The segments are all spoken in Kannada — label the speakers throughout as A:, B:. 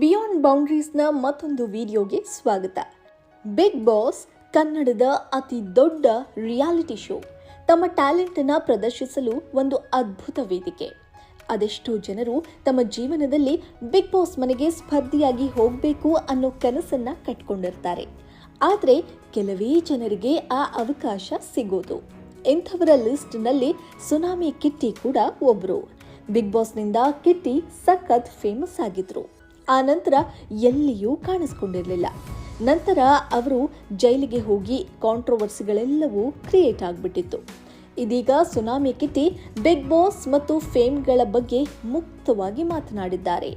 A: ಬಿಯಾಂಡ್ ಬೌಂಡ್ರೀಸ್ನ ಮತ್ತೊಂದು ವಿಡಿಯೋಗೆ ಸ್ವಾಗತ. ಬಿಗ್ ಬಾಸ್ ಕನ್ನಡದ ಅತಿ ದೊಡ್ಡ ರಿಯಾಲಿಟಿ ಶೋ ತಮ್ಮ ಟ್ಯಾಲೆಂಟನ್ನು ಪ್ರದರ್ಶಿಸಲು ಒಂದು ಅದ್ಭುತ ವೇದಿಕೆ. ಅದೆಷ್ಟೋ ಜನರು ತಮ್ಮ ಜೀವನದಲ್ಲಿ ಬಿಗ್ ಬಾಸ್ ಮನೆಗೆ ಸ್ಪರ್ಧಿಯಾಗಿ ಹೋಗಬೇಕು ಅನ್ನೋ ಕನಸನ್ನ ಕಟ್ಕೊಂಡಿರ್ತಾರೆ. ಆದರೆ ಕೆಲವೇ ಜನರಿಗೆ ಆ ಅವಕಾಶ ಸಿಗೋದು. ಇಂಥವರ ಲಿಸ್ಟ್ನಲ್ಲಿ ಸುನಾಮಿ ಕಿಟ್ಟಿ ಕೂಡ ಒಬ್ಬರು ಬಿಗ್ ಬಾಸ್ನಿಂದ ಕಿಟ್ಟಿ ಸಖತ್ ಫೇಮಸ್ ಆಗಿದ್ರು. ಆ ನಂತರ ಎಲ್ಲಿಯೂ ಕಾಣಿಸ್ಕೊಂಡಿರಲಿಲ್ಲ. ನಂತರ ಅವರು ಜೈಲಿಗೆ ಹೋಗಿ ಕಾಂಟ್ರವರ್ಸಿಗಳೆಲ್ಲವೂ ಕ್ರಿಯೇಟ್ ಆಗಿಬಿಟ್ಟಿತ್ತು. ಇದೀಗ ಸುನಾಮಿ ಕಿಟ್ಟಿ ಬಿಗ್ ಬಾಸ್ ಮತ್ತು ಫೇಮ್ಗಳ ಬಗ್ಗೆ ಮುಕ್ತವಾಗಿ ಮಾತನಾಡಿದ್ದಾರೆ.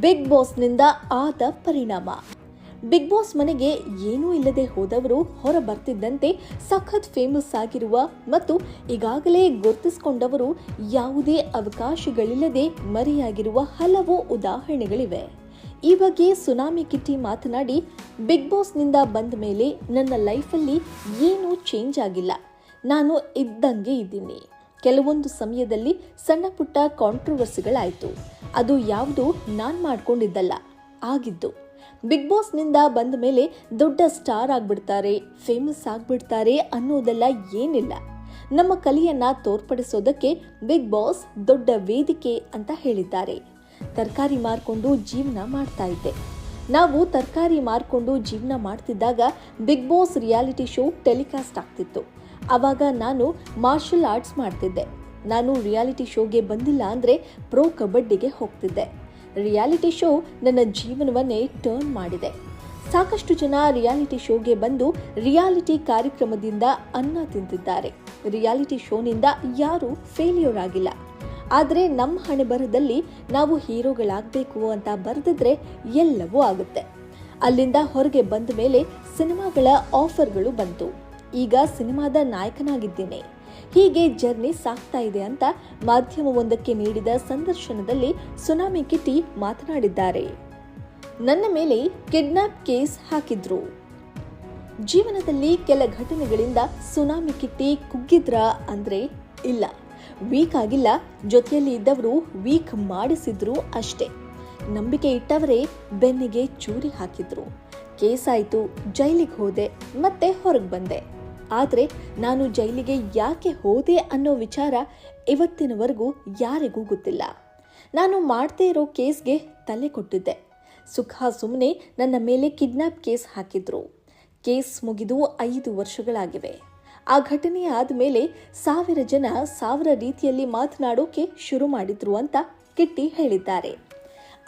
A: ಬಿಗ್ ಬಾಸ್ನಿಂದ ಆದ ಪರಿಣಾಮ. ಬಿಗ್ ಬಾಸ್ ಮನೆಗೆ ಏನೂ ಇಲ್ಲದೆ ಹೋದವರು ಹೊರ ಬರ್ತಿದ್ದಂತೆ ಸಖತ್ ಫೇಮಸ್ ಆಗಿರುವ ಮತ್ತು ಈಗಾಗಲೇ ಗುರುತಿಸಿಕೊಂಡವರು ಯಾವುದೇ ಅವಕಾಶಗಳಿಲ್ಲದೆ ಮರೆಯಾಗಿರುವ ಹಲವು ಉದಾಹರಣೆಗಳಿವೆ. ಈ ಬಗ್ಗೆ ಸುನಾಮಿ ಕಿಟ್ಟಿ ಮಾತನಾಡಿ ಬಿಗ್ ಬಾಸ್ನಿಂದ ಬಂದ ಮೇಲೆ ನನ್ನ ಲೈಫಲ್ಲಿ ಏನೂ ಚೇಂಜ್ ಆಗಿಲ್ಲ. ನಾನು ಇದ್ದಂಗೆ ಇದ್ದೀನಿ. ಕೆಲವೊಂದು ಸಮಯದಲ್ಲಿ ಸಣ್ಣ ಪುಟ್ಟ ಕಾಂಟ್ರವರ್ಸಿಗಳಾಯಿತು ಅದು ಯಾವುದು ನಾನು ಮಾಡ್ಕೊಂಡಿದ್ದಲ್ಲ. ಆಗಿದ್ದು. ಬಿಗ್ ಬಾಸ್ನಿಂದ ಬಂದ ಮೇಲೆ ದೊಡ್ಡ ಸ್ಟಾರ್ ಆಗ್ಬಿಡ್ತಾರೆ ಫೇಮಸ್ ಆಗ್ಬಿಡ್ತಾರೆ ಅನ್ನೋದೆಲ್ಲ ಏನಿಲ್ಲ. ನಮ್ಮ ಕಲಿಯನ್ನು ತೋರ್ಪಡಿಸೋದಕ್ಕೆ ಬಿಗ್ ಬಾಸ್ ದೊಡ್ಡ ವೇದಿಕೆ ಅಂತ ಹೇಳಿದ್ದಾರೆ. ತರಕಾರಿ ಮಾರ್ಕೊಂಡು ಜೀವನ ಮಾಡ್ತಾ ಇದ್ದೆ ನಾವು ತರಕಾರಿ ಮಾರ್ಕೊಂಡು ಜೀವನ ಮಾಡ್ತಿದ್ದಾಗ Bigg Boss reality show telecast ಆಗ್ತಿತ್ತು. ಆವಾಗ ನಾನು ಮಾರ್ಷಲ್ ಆರ್ಟ್ಸ್ ಮಾಡ್ತಿದ್ದೆ. ನಾನು ರಿಯಾಲಿಟಿ ಶೋಗೆ ಬಂದಿಲ್ಲ ಅಂದರೆ ಪ್ರೋ ಕಬಡ್ಡಿಗೆ ಹೋಗ್ತಿದ್ದೆ. ರಿಯಾಲಿಟಿ ಶೋ ನನ್ನ ಜೀವನವನ್ನೇ ಟರ್ನ್ ಮಾಡಿದೆ. ಸಾಕಷ್ಟು ಜನ ರಿಯಾಲಿಟಿ ಶೋಗೆ ಬಂದು ರಿಯಾಲಿಟಿ ಕಾರ್ಯಕ್ರಮದಿಂದ ಅನ್ನ ತಿಂತಿದ್ದಾರೆ. ರಿಯಾಲಿಟಿ ಶೋನಿಂದ ಯಾರೂ ಫೇಲ್ಯೂರ್ ಆಗಿಲ್ಲ. ಆದರೆ ನಮ್ಮ ಹಣೆ ಬರದಲ್ಲಿ ನಾವು ಹೀರೋಗಳಾಗಬೇಕು ಅಂತ ಬರೆದಿದ್ರೆ ಎಲ್ಲವೂ ಆಗುತ್ತೆ. ಅಲ್ಲಿಂದ ಹೊರಗೆ ಬಂದ ಮೇಲೆ ಸಿನಿಮಾಗಳ ಆಫರ್ಗಳು ಬಂತು. ಈಗ ಸಿನಿಮಾದ ನಾಯಕನಾಗಿದ್ದೇನೆ. ಹೀಗೆ ಜರ್ನಿ ಸಾಗ್ತಾ ಇದೆ ಅಂತ ಮಾಧ್ಯಮವೊಂದಕ್ಕೆ ನೀಡಿದ ಸಂದರ್ಶನದಲ್ಲಿ ಸುನಾಮಿ ಕಿಟ್ಟಿ ಮಾತನಾಡಿದ್ದಾರೆ. ನನ್ನ ಮೇಲೆ ಕಿಡ್ನಾಪ್ ಕೇಸ್ ಹಾಕಿದ್ರು. ಜೀವನದಲ್ಲಿ ಕೆಲ ಘಟನೆಗಳಿಂದ ಸುನಾಮಿ ಕಿಟ್ಟಿ ಕುಗ್ಗಿದ್ರ ಅಂದ್ರೆ ಇಲ್ಲ. ವೀಕ್ ಆಗಿಲ್ಲ, ಜೊತೆಯಲ್ಲಿ ಇದ್ದವರು ವೀಕ್ ಮಾಡಿಸಿದ್ರು ಅಷ್ಟೇ. ನಂಬಿಕೆ ಇಟ್ಟವರೇ ಬೆನ್ನಿಗೆ ಚೂರಿ ಹಾಕಿದ್ರು. ಕೇಸ್ ಆಯಿತು, ಜೈಲಿಗೆ ಹೋದೆ, ಮತ್ತೆ ಹೊರಗೆ ಬಂದೆ. ಆದರೆ ನಾನು ಜೈಲಿಗೆ ಯಾಕೆ ಹೋದೆ ಅನ್ನೋ ವಿಚಾರ ಇವತ್ತಿನವರೆಗೂ ಯಾರಿಗೂ ಗೊತ್ತಿಲ್ಲ. ನಾನು ಮಾಡದೇ ಇರೋ ಕೇಸ್ಗೆ ತಲೆ ಕೊಟ್ಟಿದ್ದೆ. ಸುಖ ಸುಮ್ಮನೆ ನನ್ನ ಮೇಲೆ ಕಿಡ್ನಾಪ್ ಕೇಸ್ ಹಾಕಿದ್ರು. ಕೇಸ್ ಮುಗಿದು ಐದು ವರ್ಷಗಳಾಗಿವೆ. ಆ ಘಟನೆ ಆದಮೇಲೆ ಸಾವಿರ ಜನ ಸಾವಿರ ರೀತಿಯಲ್ಲಿ ಮಾತನಾಡೋಕೆ ಶುರು ಮಾಡಿದ್ರು ಅಂತ ಕಿಟ್ಟಿ ಹೇಳಿದ್ದಾರೆ.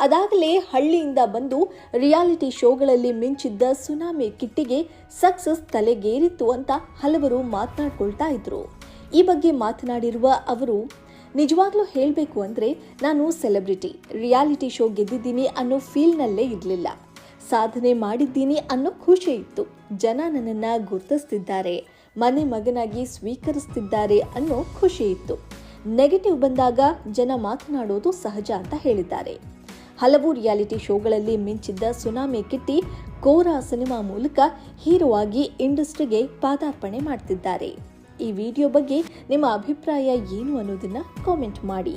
A: ಅದಾಗಲೇ ಹಳ್ಳಿಯಿಂದ ಬಂದು ರಿಯಾಲಿಟಿ ಶೋಗಳಲ್ಲಿ ಮಿಂಚಿದ್ದ ಸುನಾಮಿ ಕಿಟ್ಟಿಗೆ ಸಕ್ಸಸ್ ತಲೆಗೇರಿತ್ತು ಅಂತ ಹಲವರು ಮಾತನಾಡ್ಕೊಳ್ತಾ ಇದ್ರು. ಈ ಬಗ್ಗೆ ಮಾತನಾಡಿರುವ ಅವರು, ನಿಜವಾಗ್ಲೂ ಹೇಳಬೇಕು ಅಂದರೆ ನಾನು ಸೆಲೆಬ್ರಿಟಿ, ರಿಯಾಲಿಟಿ ಶೋ ಗೆದ್ದಿದ್ದೀನಿ ಅನ್ನೋ ಫೀಲ್ನಲ್ಲೇ ಇರಲಿಲ್ಲ. ಸಾಧನೆ ಮಾಡಿದ್ದೀನಿ ಅನ್ನೋ ಖುಷಿ ಇತ್ತು. ಜನ ನನ್ನನ್ನು ಗುರುತಿಸ್ತಿದ್ದಾರೆ, ಮನೆ ಮಗನಾಗಿ ಸ್ವೀಕರಿಸ್ತಿದ್ದಾರೆ ಅನ್ನೋ ಖುಷಿ ಇತ್ತು. ನೆಗೆಟಿವ್ ಬಂದಾಗ ಜನ ಮಾತನಾಡೋದು ಸಹಜ ಅಂತ ಹೇಳಿದ್ದಾರೆ. ಹಲವು ರಿಯಾಲಿಟಿ ಶೋಗಳಲ್ಲಿ ಮಿಂಚಿದ್ದ ಸುನಾಮಿ ಕಿಟ್ಟಿ, ಕೋರಾ ಸಿನಿಮಾ ಮೂಲಕ ಹೀರೋ ಆಗಿ ಇಂಡಸ್ಟ್ರಿಗೆ ಪಾದಾರ್ಪಣೆ ಮಾಡ್ತಿದ್ದಾರೆ. ಈ ವಿಡಿಯೋ ಬಗ್ಗೆ ನಿಮ್ಮ ಅಭಿಪ್ರಾಯ ಏನು ಅನ್ನೋದನ್ನ ಕಾಮೆಂಟ್ ಮಾಡಿ.